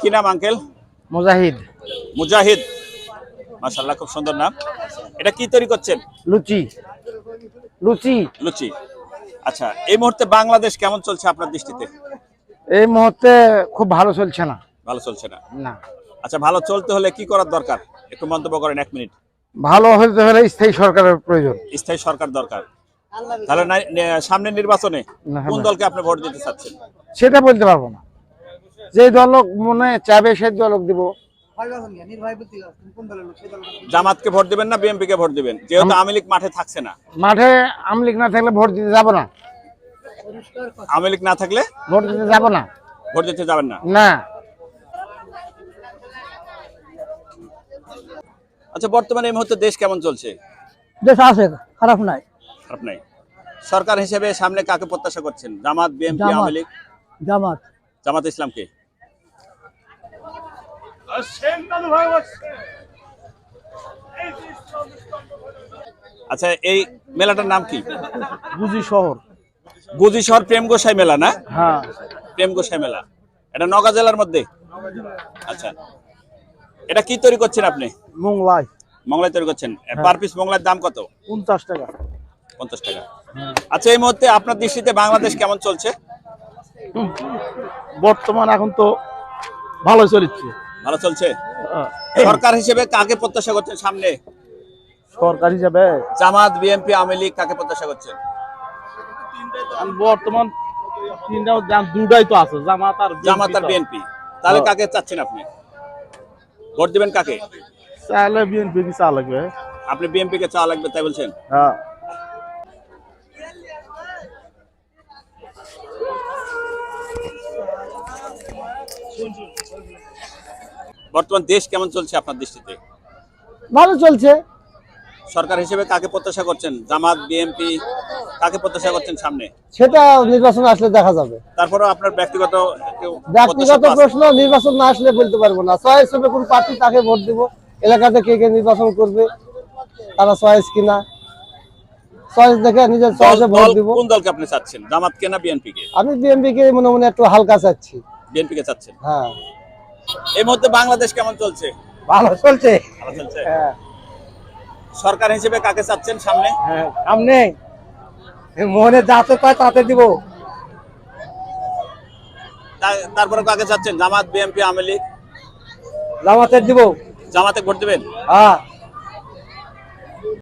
কি নাম আঙ্কেল? মুজাহিদ। মুজাহিদ। মাশাল্লাহ খুব সুন্দর নাম। এটা কি তৈরি করছেন? লুচি। লুচি। লুচি। আচ্ছা এই মুহূর্তে বাংলাদেশ কেমন চলছে আপনার দৃষ্টিতে? এই মুহূর্তে খুব ভালো চলছে না। ভালো চলছে না? না। আচ্ছা ভালো চলতে হলে কি করার দরকার? একটু মন্তব্য করেন এক মিনিট। ভালো হতে হলে স্থায়ী সরকারের প্রয়োজন। স্থায়ী সরকার দরকার। তাহলে নাই- নে- সামনের নির্বাচনে কোন দলকে আপনি ভোট দিতে চাচ্ছেন? সেটা বলতে পারব না। যে দলক মনে চাবে সেই দলক দিব। জামাতকে ভোট দিবেন না বিএনপি কে ভোট দিবেন? যেহেতু আওয়ামী লীগ মাঠে থাকছে না। মাঠে আমলিক না থাকলে ভোট দিতে যাব না। আওয়ামী লীগ না থাকলে ভোট দিতে যাব না। ভোট দিতে যাবেন না? না। আচ্ছা বর্তমানে এই মুহূর্তে দেশ কেমন চলছে? দেশ আছে খারাপ নাই। খারাপ নাই। সরকার হিসেবে সামনে কাকে প্রত্যাশা করছেন? জামাত বিএনপি আওয়ামী লীগ? জামাত। জামাত ইসলামকে আচ্ছা এই মেলাটার নাম কি? বুঝি শহর। গুজি শহর প্রেম গোসাই মেলা না? হ্যাঁ। প্রেম গোসাই মেলা। এটা নগা জেলার মধ্যে? আচ্ছা। এটা কি তৈরি করছেন আপনি? মোংলাই। মংলাই তৈরি করছেন। পার পিস মংলার দাম কত? উনচাশ টাকা। পঞ্চাশ টাকা। আচ্ছা এই মুহূর্তে আপনার দৃষ্টিতে বাংলাদেশ কেমন চলছে? বর্তমান এখন তো ভালো চলছে। ভালো চলছে? সরকার হিসেবে কাকে প্রত্যাশা করছেন সামনে? সরকার হিসাবে? জামাত বিএনপি আওয়ামী লীগ কাকে প্রত্যাশা করছেন? বর্তমান তিনটাও দুটাই তো আছে জামাত আর জামাত আর বিএনপি। তাহলে কাকে চাচ্ছেন আপনি? ভোট দিবেন কাকে? চাইলে বিএনপি কি চা লাগবে। আপনি বিএনপি কে চা লাগবে তাই বলছেন? হ্যাঁ। বর্তমান দেশ কেমন চলছে আপনার দৃষ্টিতে? ভালো চলছে। সরকার হিসেবে কাকে প্রত্যাশা করছেন? জামাত বিএনপি কাকে প্রত্যাশা করছেন সামনে? সেটা নির্বাচন আসলে দেখা যাবে। তারপরেও আপনার ব্যক্তিগত ব্যক্তিগত। প্রশ্ন নির্বাচন না আসলে বলতে পারব না। কোন পার্টি তাকে ভোট দিব? এলাকাতে কে কে নির্বাচন করবে? তারা চয়েস কিনা? চয়েস দেখে নিজের চয়েসে ভোট দিব। কোন দলকে আপনি চাচ্ছেন? জামাত কে না বিএনপি কে আমি বিএমপি কে মনে মনে একটু হালকা চাচ্ছি। বিএনপি কে চাচ্ছেন? হ্যাঁ। এই মুহূর্তে বাংলাদেশ কেমন চলছে? ভালো চলছে। ভালো চলছে? হ্যাঁ। সরকার হিসেবে কাকে চাচ্ছেন সামনে? হ্যাঁ সামনে। মনে যাতে পায় তাতে দিব। তারপরে কাকে চাচ্ছেন? জামাত বিএনপি আওয়ামী লীগ? জামাতে দিব। জামাতে ভোট দিবেন? হ্যাঁ।